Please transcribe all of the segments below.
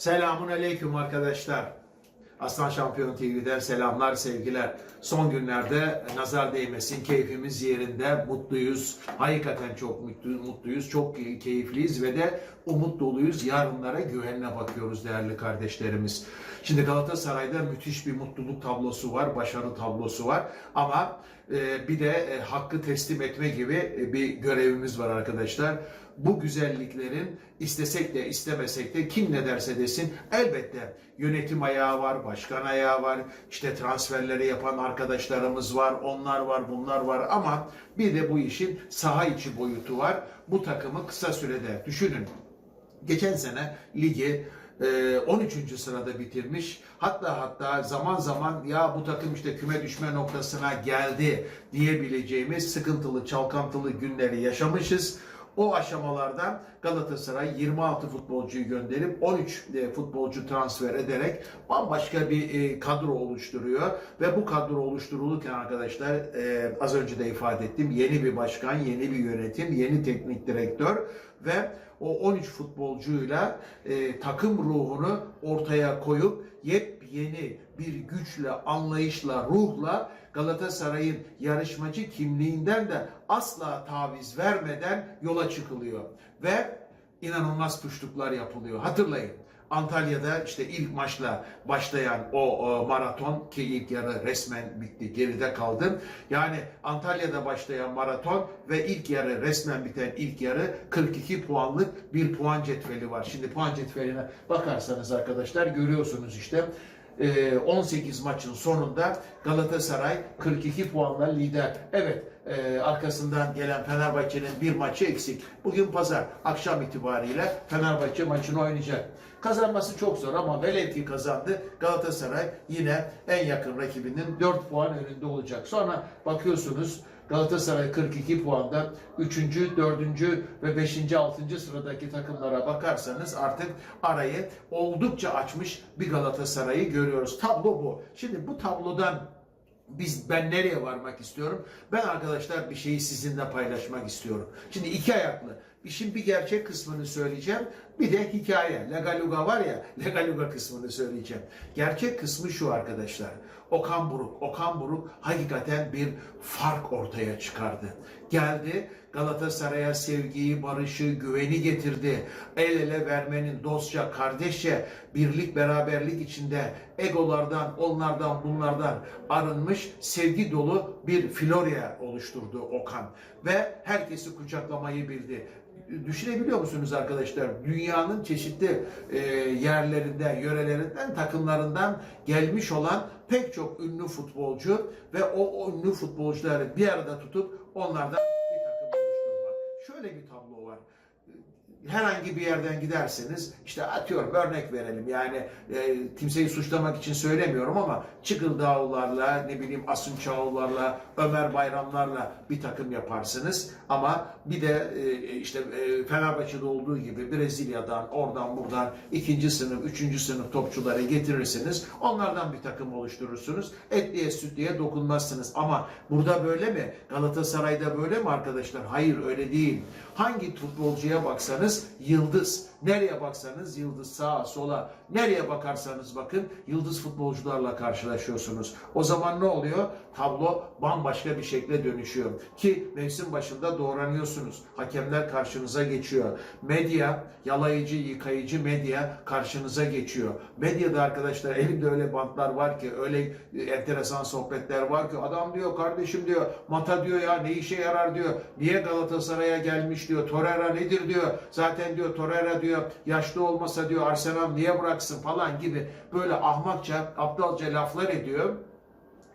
Selamun aleyküm arkadaşlar. Aslan Şampiyon TV'den selamlar, sevgiler. Son günlerde nazar değmesin, keyfimiz yerinde, mutluyuz. Hakikaten çok mutlu- mutluyuz, çok keyifliyiz ve de umut doluyuz. Yarınlara güvenle bakıyoruz değerli kardeşlerimiz. Şimdi Galatasaray'da müthiş bir mutluluk tablosu var, başarı tablosu var. Ama e, bir de e, hakkı teslim etme gibi e, bir görevimiz var arkadaşlar. Bu güzelliklerin istesek de istemesek de kim ne derse desin elbette yönetim ayağı var, başkan ayağı var, işte transferleri yapan arkadaşlarımız var, onlar var, bunlar var ama bir de bu işin saha içi boyutu var. Bu takımı kısa sürede düşünün. Geçen sene ligi e, 13. sırada bitirmiş. Hatta hatta zaman zaman ya bu takım işte küme düşme noktasına geldi diyebileceğimiz sıkıntılı, çalkantılı günleri yaşamışız. O aşamalardan Galatasaray 26 futbolcuyu gönderip 13 e, futbolcu transfer ederek bambaşka bir e, kadro oluşturuyor. Ve bu kadro oluşturulurken arkadaşlar e, az önce de ifade ettim yeni bir başkan, yeni bir yönetim, yeni teknik direktör ve o 13 futbolcuyla e, takım ruhunu ortaya koyup yepyeni bir güçle, anlayışla, ruhla Galatasaray'ın yarışmacı kimliğinden de asla taviz vermeden yola çıkılıyor. Ve inanılmaz kuşluklar yapılıyor. Hatırlayın. Antalya'da işte ilk maçla başlayan o, o maraton ki ilk yarı resmen bitti, geride kaldım. Yani Antalya'da başlayan maraton ve ilk yarı resmen biten ilk yarı 42 puanlık bir puan cetveli var. Şimdi puan cetveline bakarsanız arkadaşlar görüyorsunuz işte 18 maçın sonunda Galatasaray 42 puanla lider. Evet e, arkasından gelen Fenerbahçe'nin bir maçı eksik. Bugün pazar akşam itibariyle Fenerbahçe maçını oynayacak. Kazanması çok zor ama velev ki kazandı Galatasaray yine en yakın rakibinin 4 puan önünde olacak. Sonra bakıyorsunuz Galatasaray 42 puanda 3. 4. ve 5. 6. sıradaki takımlara bakarsanız artık arayı oldukça açmış bir Galatasaray'ı görüyoruz. Tablo bu. Şimdi bu tablodan biz ben nereye varmak istiyorum? Ben arkadaşlar bir şeyi sizinle paylaşmak istiyorum. Şimdi iki ayaklı. İşin bir gerçek kısmını söyleyeceğim. Bir de hikaye. Legaluga var ya, Legaluga kısmını söyleyeceğim. Gerçek kısmı şu arkadaşlar. Okan Buruk. Okan Buruk hakikaten bir fark ortaya çıkardı. Geldi Galatasaray'a sevgiyi, barışı, güveni getirdi. El ele vermenin dostça, kardeşçe, birlik, beraberlik içinde egolardan, onlardan, bunlardan arınmış, sevgi dolu bir Florya oluşturdu Okan. Ve herkesi kucaklamayı bildi. Düşünebiliyor musunuz arkadaşlar? Dünyanın çeşitli e, yerlerinden, yörelerinden, takımlarından gelmiş olan pek çok ünlü futbolcu ve o, o ünlü futbolcuları bir arada tutup onlardan bir takım oluşturmak. Şöyle bir tablo herhangi bir yerden giderseniz işte atıyorum örnek verelim. Yani e, kimseyi suçlamak için söylemiyorum ama Çıkıldağlılarla ne bileyim Asun Çağlılarla Ömer Bayramlarla bir takım yaparsınız. Ama bir de e, işte e, Fenerbahçe'de olduğu gibi Brezilya'dan oradan buradan ikinci sınıf üçüncü sınıf topçuları getirirsiniz. Onlardan bir takım oluşturursunuz. Etliye sütliye dokunmazsınız. Ama burada böyle mi? Galatasaray'da böyle mi arkadaşlar? Hayır öyle değil. Hangi futbolcuya baksanız yıldız. Nereye baksanız yıldız sağa sola. Nereye bakarsanız bakın yıldız futbolcularla karşılaşıyorsunuz. O zaman ne oluyor? Tablo bambaşka bir şekle dönüşüyor. Ki mevsim başında doğranıyorsunuz. Hakemler karşınıza geçiyor. Medya, yalayıcı, yıkayıcı medya karşınıza geçiyor. Medyada arkadaşlar elimde öyle bantlar var ki öyle enteresan sohbetler var ki adam diyor kardeşim diyor Mata diyor ya ne işe yarar diyor. Niye Galatasaray'a gelmiş diyor. Torreira nedir diyor. Zaten diyor Torreira diyor yaşlı olmasa diyor Arsenal niye bıraksın falan gibi böyle ahmakça aptalca laflar ediyor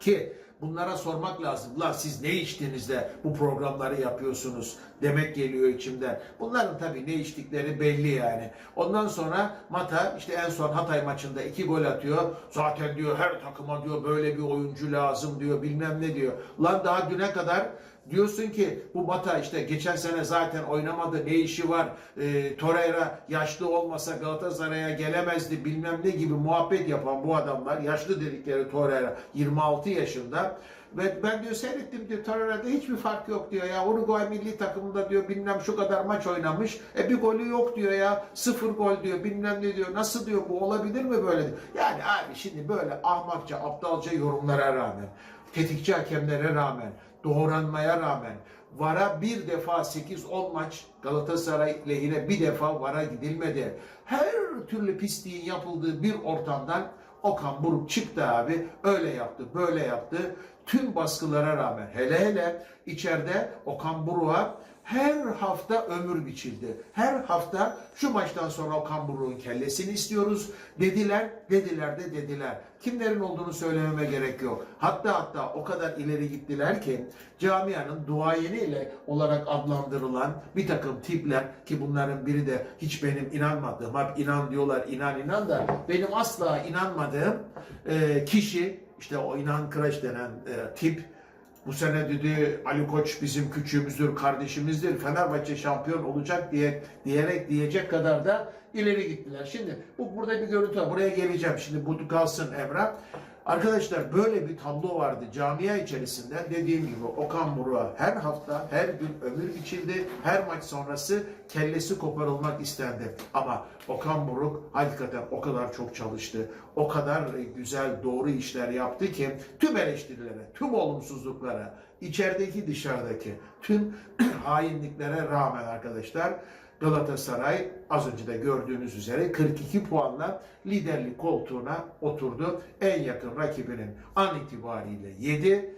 ki bunlara sormak lazım. La siz ne içtiniz de bu programları yapıyorsunuz demek geliyor içimden. Bunların tabii ne içtikleri belli yani. Ondan sonra Mata işte en son Hatay maçında iki gol atıyor. Zaten diyor her takıma diyor böyle bir oyuncu lazım diyor bilmem ne diyor. Lan daha düne kadar Diyorsun ki bu Mata işte geçen sene zaten oynamadı ne işi var e, Torreira yaşlı olmasa Galatasaray'a gelemezdi bilmem ne gibi muhabbet yapan bu adamlar yaşlı dedikleri Torreira 26 yaşında Ve ben diyor seyrettim diyor Torreira'da hiçbir fark yok diyor ya. Uruguay milli takımında diyor bilmem şu kadar maç oynamış. E bir golü yok diyor ya. Sıfır gol diyor bilmem ne diyor. Nasıl diyor bu olabilir mi böyle? diyor. Yani abi şimdi böyle ahmakça aptalca yorumlara rağmen tetikçi hakemlere rağmen doğranmaya rağmen VAR'a bir defa 8-10 maç Galatasaray lehine bir defa VAR'a gidilmedi. Her türlü pisliğin yapıldığı bir ortamdan Okan Buruk çıktı abi. Öyle yaptı, böyle yaptı. Tüm baskılara rağmen hele hele içeride Okan Buruk'a her hafta ömür biçildi. Her hafta şu maçtan sonra Okan Buruk'un kellesini istiyoruz dediler, dediler de dediler. Kimlerin olduğunu söylememe gerek yok. Hatta hatta o kadar ileri gittiler ki camianın duayeni ile olarak adlandırılan bir takım tipler ki bunların biri de hiç benim inanmadığım, hep inan diyorlar inan inan da benim asla inanmadığım kişi işte o inan kıraç denen e, tip bu sene dedi Ali Koç bizim küçüğümüzdür, kardeşimizdir. Fenerbahçe şampiyon olacak diye diyerek diyecek kadar da ileri gittiler. Şimdi bu burada bir görüntü var. Buraya geleceğim. Şimdi bu kalsın Emrah. Arkadaşlar böyle bir tablo vardı camia içerisinde. Dediğim gibi Okan Buruk'a her hafta, her gün ömür biçildi. Her maç sonrası kellesi koparılmak istendi. Ama Okan Buruk hakikaten o kadar çok çalıştı. O kadar güzel, doğru işler yaptı ki tüm eleştirilere, tüm olumsuzluklara, içerideki dışarıdaki tüm hainliklere rağmen arkadaşlar Galatasaray az önce de gördüğünüz üzere 42 puanla liderlik koltuğuna oturdu. En yakın rakibinin an itibariyle 7,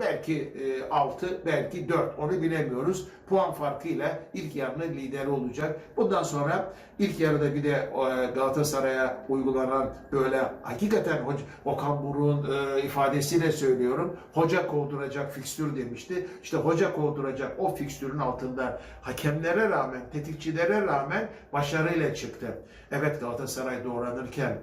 belki 6, belki 4 onu bilemiyoruz. Puan farkıyla ilk yarının lideri olacak. Bundan sonra ilk yarıda bir de e, Galatasaray'a uygulanan böyle hakikaten Okan Buruk'un e, ifadesiyle söylüyorum. Hoca kovduracak fikstür demişti. İşte hoca kovduracak o fikstürün altında hakemlere rağmen, tetikçilere rağmen başarıyla çıktı. Evet Galatasaray doğranırken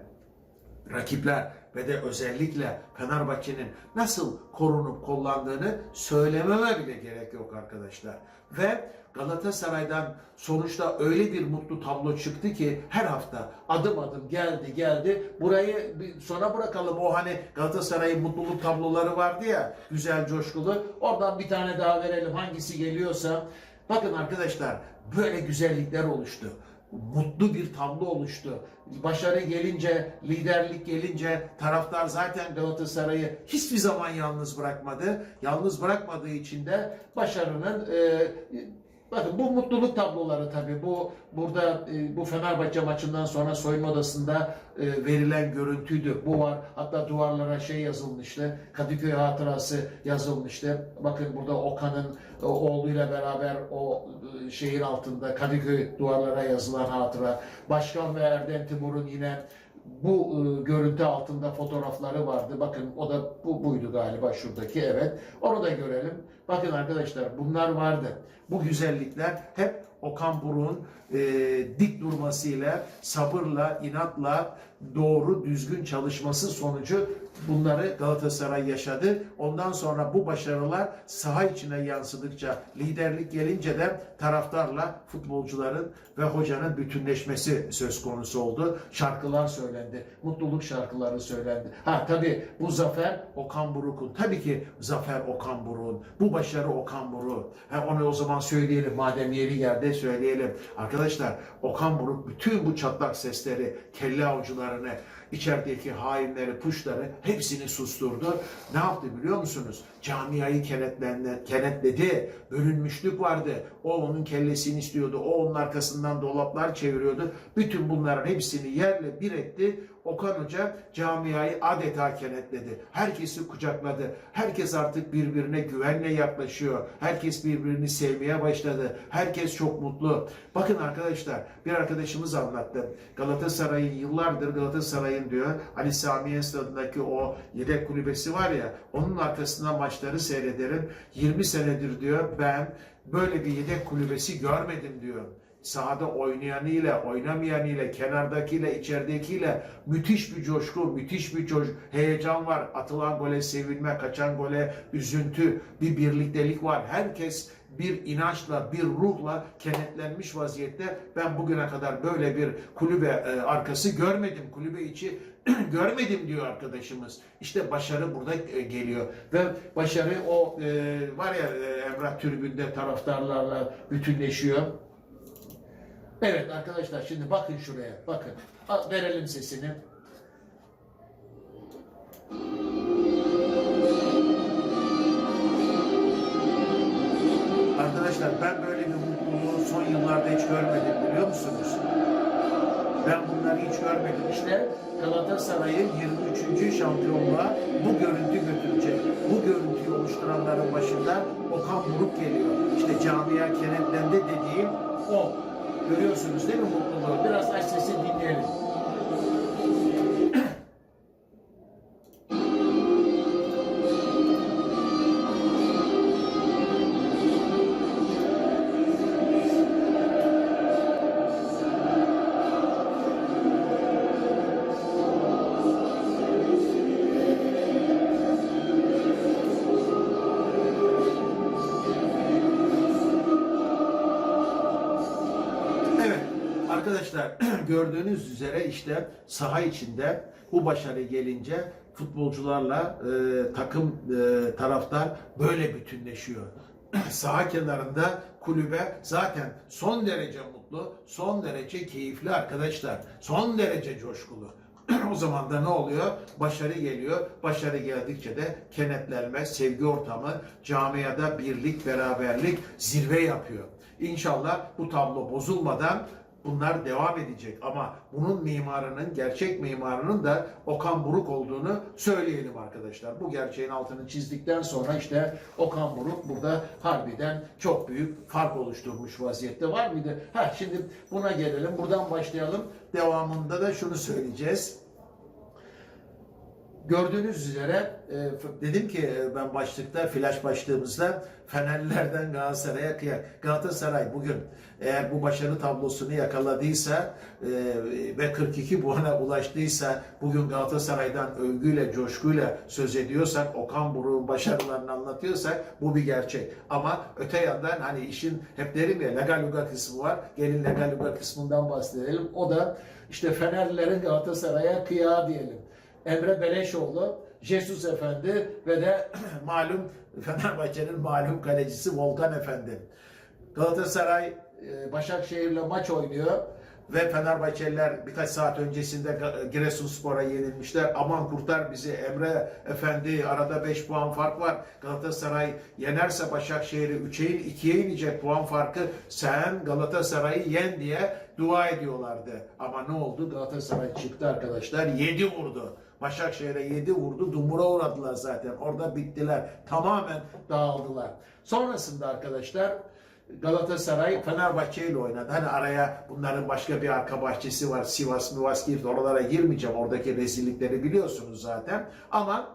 rakipler ve de özellikle Fenerbahçe'nin nasıl korunup kollandığını söylememe bile gerek yok arkadaşlar. Ve Galatasaray'dan sonuçta öyle bir mutlu tablo çıktı ki her hafta adım adım geldi geldi. Burayı sona bırakalım. O hani Galatasaray'ın mutluluk tabloları vardı ya güzel coşkulu. Oradan bir tane daha verelim hangisi geliyorsa. Bakın arkadaşlar böyle güzellikler oluştu mutlu bir tablo oluştu. Başarı gelince, liderlik gelince taraftar zaten Galatasaray'ı hiçbir zaman yalnız bırakmadı. Yalnız bırakmadığı için de başarının e, Bakın bu mutluluk tabloları tabii. Bu burada e, bu Fenerbahçe maçından sonra soyunma odasında e, verilen görüntüydü. Bu var. Hatta duvarlara şey yazılmıştı. Kadıköy hatırası yazılmıştı. Bakın burada Okan'ın e, oğluyla beraber o e, şehir altında Kadıköy duvarlara yazılan hatıra. Başkan ve Erdem Timur'un yine bu e, görüntü altında fotoğrafları vardı. Bakın o da bu buydu galiba şuradaki evet. Onu da görelim. Bakın arkadaşlar bunlar vardı. Bu güzellikler hep Okan Buruk'un e, dik durmasıyla, sabırla, inatla, doğru, düzgün çalışması sonucu bunları Galatasaray yaşadı. Ondan sonra bu başarılar saha içine yansıdıkça, liderlik gelince de taraftarla futbolcuların ve hocanın bütünleşmesi söz konusu oldu. Şarkılar söylendi, mutluluk şarkıları söylendi. Ha tabii bu zafer Okan Buruk'un. Tabii ki zafer Okan Buruk'un. Bu başarı Okan Buruk'un. Ha, onu o zaman söyleyelim. Madem yeri geldi söyleyelim. Arkadaşlar Okan Buruk bütün bu çatlak sesleri, kelle avcılarını, içerideki hainleri, puşları hepsini susturdu. Ne yaptı biliyor musunuz? Camiayı kenetledi. Bölünmüşlük vardı. O onun kellesini istiyordu. O onun arkasından dolaplar çeviriyordu. Bütün bunların hepsini yerle bir etti. Okan Hoca camiayı adeta kenetledi. Herkesi kucakladı. Herkes artık birbirine güvenle yaklaşıyor. Herkes birbirini sevmeye başladı. Herkes çok mutlu. Bakın arkadaşlar bir arkadaşımız anlattı. Galatasaray'ın yıllardır Galatasaray'ın diyor Ali Samiye stadındaki o yedek kulübesi var ya onun arkasından maçları seyrederim. 20 senedir diyor ben böyle bir yedek kulübesi görmedim diyor sahada oynayanıyla, oynamayanıyla, kenardakiyle, içeridekiyle müthiş bir coşku, müthiş bir coş heyecan var. Atılan gole sevinme, kaçan gole üzüntü, bir birliktelik var. Herkes bir inançla, bir ruhla kenetlenmiş vaziyette. Ben bugüne kadar böyle bir kulübe e, arkası görmedim. Kulübe içi görmedim diyor arkadaşımız. İşte başarı burada e, geliyor. Ve başarı o e, var ya e, Emrah tribünde taraftarlarla bütünleşiyor. Evet arkadaşlar şimdi bakın şuraya. Bakın. Al, verelim sesini. Arkadaşlar ben böyle bir mutluluğu son yıllarda hiç görmedim biliyor musunuz? Ben bunları hiç görmedim. İşte Galatasaray'ın 23. şampiyonluğa bu görüntü götürecek. Bu görüntüyü oluşturanların başında Okan Buruk geliyor. İşte camia kenetlendi dediğim o. Görüyorsunuz değil mi mutluluğu? Biraz aç sesi dinleyelim. Arkadaşlar gördüğünüz üzere işte saha içinde bu başarı gelince futbolcularla e, takım e, taraftar böyle bütünleşiyor. saha kenarında kulübe zaten son derece mutlu, son derece keyifli arkadaşlar. Son derece coşkulu. o zaman da ne oluyor? Başarı geliyor. Başarı geldikçe de kenetlenme, sevgi ortamı, camiada birlik, beraberlik zirve yapıyor. İnşallah bu tablo bozulmadan bunlar devam edecek. Ama bunun mimarının, gerçek mimarının da Okan Buruk olduğunu söyleyelim arkadaşlar. Bu gerçeğin altını çizdikten sonra işte Okan Buruk burada harbiden çok büyük fark oluşturmuş vaziyette. Var mıydı? Ha şimdi buna gelelim. Buradan başlayalım. Devamında da şunu söyleyeceğiz. Gördüğünüz üzere e, dedim ki e, ben başlıkta flash başlığımızda Fenerlilerden Galatasaray'a kıyak. Galatasaray bugün eğer bu başarı tablosunu yakaladıysa e, ve 42 puana ulaştıysa bugün Galatasaray'dan övgüyle, coşkuyla söz ediyorsak, Okan Buruk'un başarılarını anlatıyorsak bu bir gerçek. Ama öte yandan hani işin hep derim ya Legaluga kısmı var. Gelin Legaluga kısmından bahsedelim. O da işte Fenerlilerin Galatasaray'a kıyağı diyelim. Emre Beleşoğlu, Jesus Efendi ve de malum Fenerbahçe'nin malum kalecisi Volkan Efendi. Galatasaray e, Başakşehir'le maç oynuyor ve Fenerbahçeliler birkaç saat öncesinde Ga- Giresunspor'a yenilmişler. Aman kurtar bizi Emre Efendi arada 5 puan fark var. Galatasaray yenerse Başakşehir'i 3'e 2'ye inecek puan farkı. Sen Galatasaray'ı yen diye dua ediyorlardı. Ama ne oldu? Galatasaray çıktı arkadaşlar. 7 vurdu. Başakşehir'e 7 vurdu. Dumura uğradılar zaten. Orada bittiler. Tamamen dağıldılar. Sonrasında arkadaşlar Galatasaray Fenerbahçe ile oynadı. Hani araya bunların başka bir arka bahçesi var. Sivas, Mivas girdi. Oralara girmeyeceğim. Oradaki rezillikleri biliyorsunuz zaten. Ama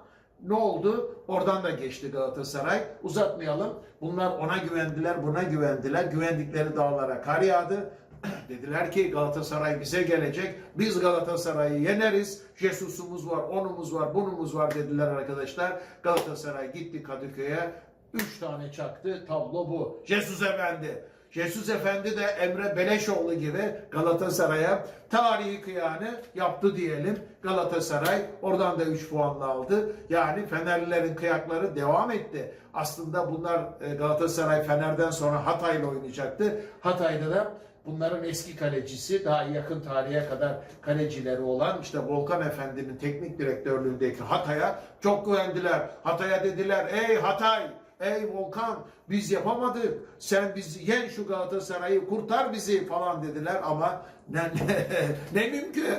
ne oldu? Oradan da geçti Galatasaray. Uzatmayalım. Bunlar ona güvendiler, buna güvendiler. Güvendikleri dağlara kar yağdı. Dediler ki Galatasaray bize gelecek. Biz Galatasaray'ı yeneriz. Jesus'umuz var, onumuz var, bunumuz var dediler arkadaşlar. Galatasaray gitti Kadıköy'e. Üç tane çaktı. Tablo bu. Jesus Efendi. Jesus Efendi de Emre Beleşoğlu gibi Galatasaray'a tarihi kıyanı yaptı diyelim. Galatasaray oradan da 3 puanla aldı. Yani Fenerlilerin kıyakları devam etti. Aslında bunlar e, Galatasaray Fener'den sonra Hatay'la oynayacaktı. Hatay'da da bunların eski kalecisi daha yakın tarihe kadar kalecileri olan işte Volkan Efendi'nin teknik direktörlüğündeki Hatay'a çok güvendiler. Hatay'a dediler ey Hatay Ey Volkan biz yapamadık. Sen bizi yen şu Galatasaray'ı kurtar bizi falan dediler ama ne, ne, ne mümkün.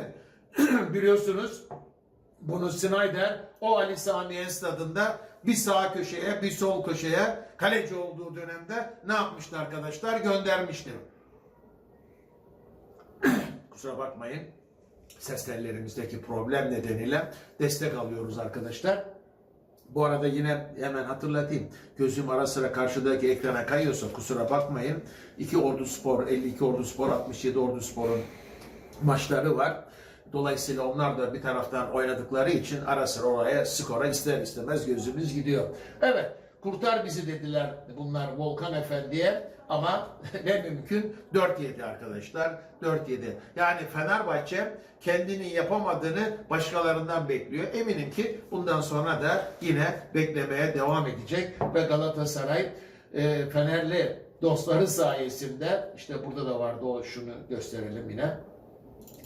Biliyorsunuz bunu Snyder o Ali Sami stadında bir sağ köşeye bir sol köşeye kaleci olduğu dönemde ne yapmıştı arkadaşlar? Göndermişti. Kusura bakmayın. Ses tellerimizdeki problem nedeniyle destek alıyoruz arkadaşlar. Bu arada yine hemen hatırlatayım. Gözüm ara sıra karşıdaki ekrana kayıyorsa kusura bakmayın. 2 Ordu Spor, 52 Ordu Spor, 67 Ordu Spor'un maçları var. Dolayısıyla onlar da bir taraftan oynadıkları için ara sıra oraya skora ister istemez gözümüz gidiyor. Evet Kurtar bizi dediler bunlar Volkan Efendi'ye ama ne mümkün 4-7 arkadaşlar 4-7. Yani Fenerbahçe kendinin yapamadığını başkalarından bekliyor. Eminim ki bundan sonra da yine beklemeye devam edecek ve Galatasaray e, Fenerli dostları sayesinde işte burada da vardı o şunu gösterelim yine.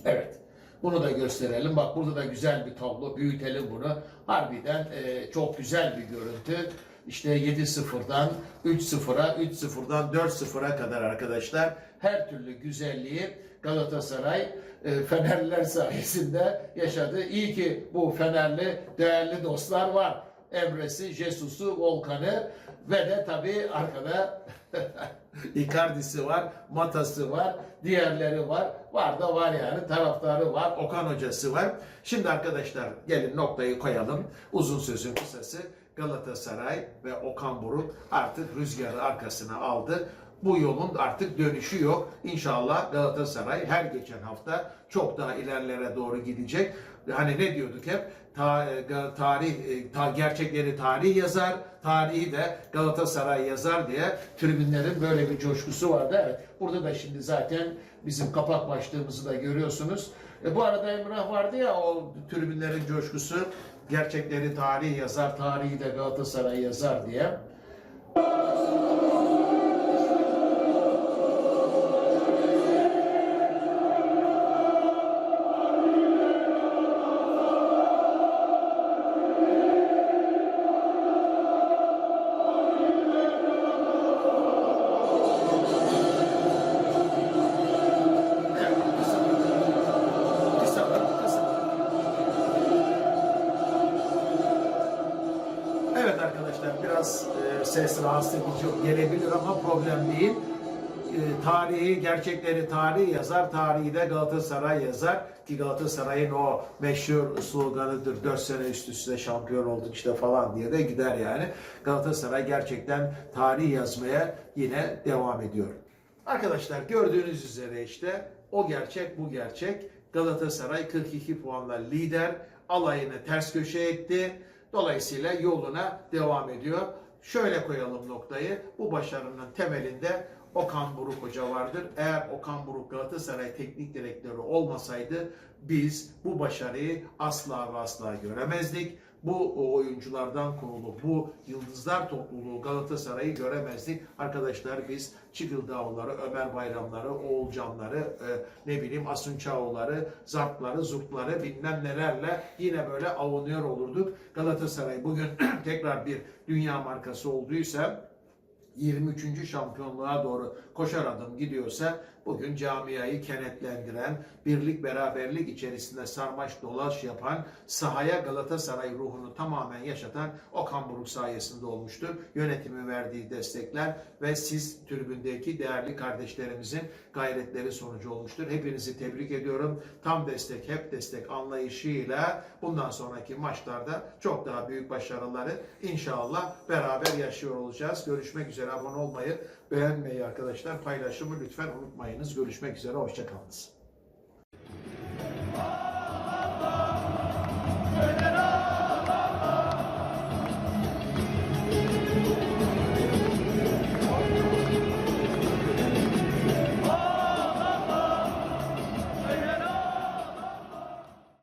Evet. Bunu da gösterelim. Bak burada da güzel bir tablo. Büyütelim bunu. Harbiden e, çok güzel bir görüntü. İşte 7-0'dan 3-0'a, 3-0'dan 4-0'a kadar arkadaşlar her türlü güzelliği Galatasaray e, Fenerliler sayesinde yaşadı. İyi ki bu Fenerli değerli dostlar var. Emre'si, Jesus'u, Volkan'ı ve de tabii arkada Icardi'si var, Mata'sı var, diğerleri var. Var da var yani taraftarı var, Okan hocası var. Şimdi arkadaşlar gelin noktayı koyalım. Uzun sözün kısası Galatasaray ve Okan Buruk artık rüzgarı arkasına aldı. Bu yolun artık dönüşü yok. İnşallah Galatasaray her geçen hafta çok daha ilerlere doğru gidecek. Hani ne diyorduk hep? Ta, ga- tarih e, ta, gerçekleri tarih yazar, tarihi de Galatasaray yazar diye tribünlerin böyle bir coşkusu vardı. Evet, burada da şimdi zaten bizim kapak başlığımızı da görüyorsunuz. E, bu arada Emrah vardı ya o tribünlerin coşkusu gerçekleri tarih yazar, tarihi de Galatasaray yazar diye. Gelebilir ama problem değil. E, tarihi, gerçekleri tarihi yazar, tarihi de Galatasaray yazar. Ki Galatasaray'ın o meşhur sloganıdır. 4 sene üst üste şampiyon olduk işte falan diye de gider yani. Galatasaray gerçekten tarih yazmaya yine devam ediyor. Arkadaşlar gördüğünüz üzere işte o gerçek bu gerçek. Galatasaray 42 puanla lider. Alayını ters köşe etti. Dolayısıyla yoluna devam ediyor. Şöyle koyalım noktayı. Bu başarının temelinde Okan Buruk Hoca vardır. Eğer Okan Buruk Galatasaray teknik direktörü olmasaydı biz bu başarıyı asla ve asla göremezdik. Bu oyunculardan kurulu, bu yıldızlar topluluğu Galatasaray'ı göremezdik. Arkadaşlar biz Çıkıldağlıları, Ömer Bayramları, Oğulcanları, e, ne bileyim Asunçaoğulları, Zartları, Zurtları bilmem nelerle yine böyle avunuyor olurduk. Galatasaray bugün tekrar bir dünya markası olduysa 23. şampiyonluğa doğru koşar adım gidiyorsa bugün camiayı kenetlendiren, birlik beraberlik içerisinde sarmaş dolaş yapan, sahaya Galatasaray ruhunu tamamen yaşatan Okan Buruk sayesinde olmuştur. Yönetimi verdiği destekler ve siz tribündeki değerli kardeşlerimizin gayretleri sonucu olmuştur. Hepinizi tebrik ediyorum. Tam destek, hep destek anlayışıyla bundan sonraki maçlarda çok daha büyük başarıları inşallah beraber yaşıyor olacağız. Görüşmek üzere. Abone olmayı, beğenmeyi arkadaşlar, paylaşımı lütfen unutmayınız. Görüşmek üzere. Hoşçakalınız.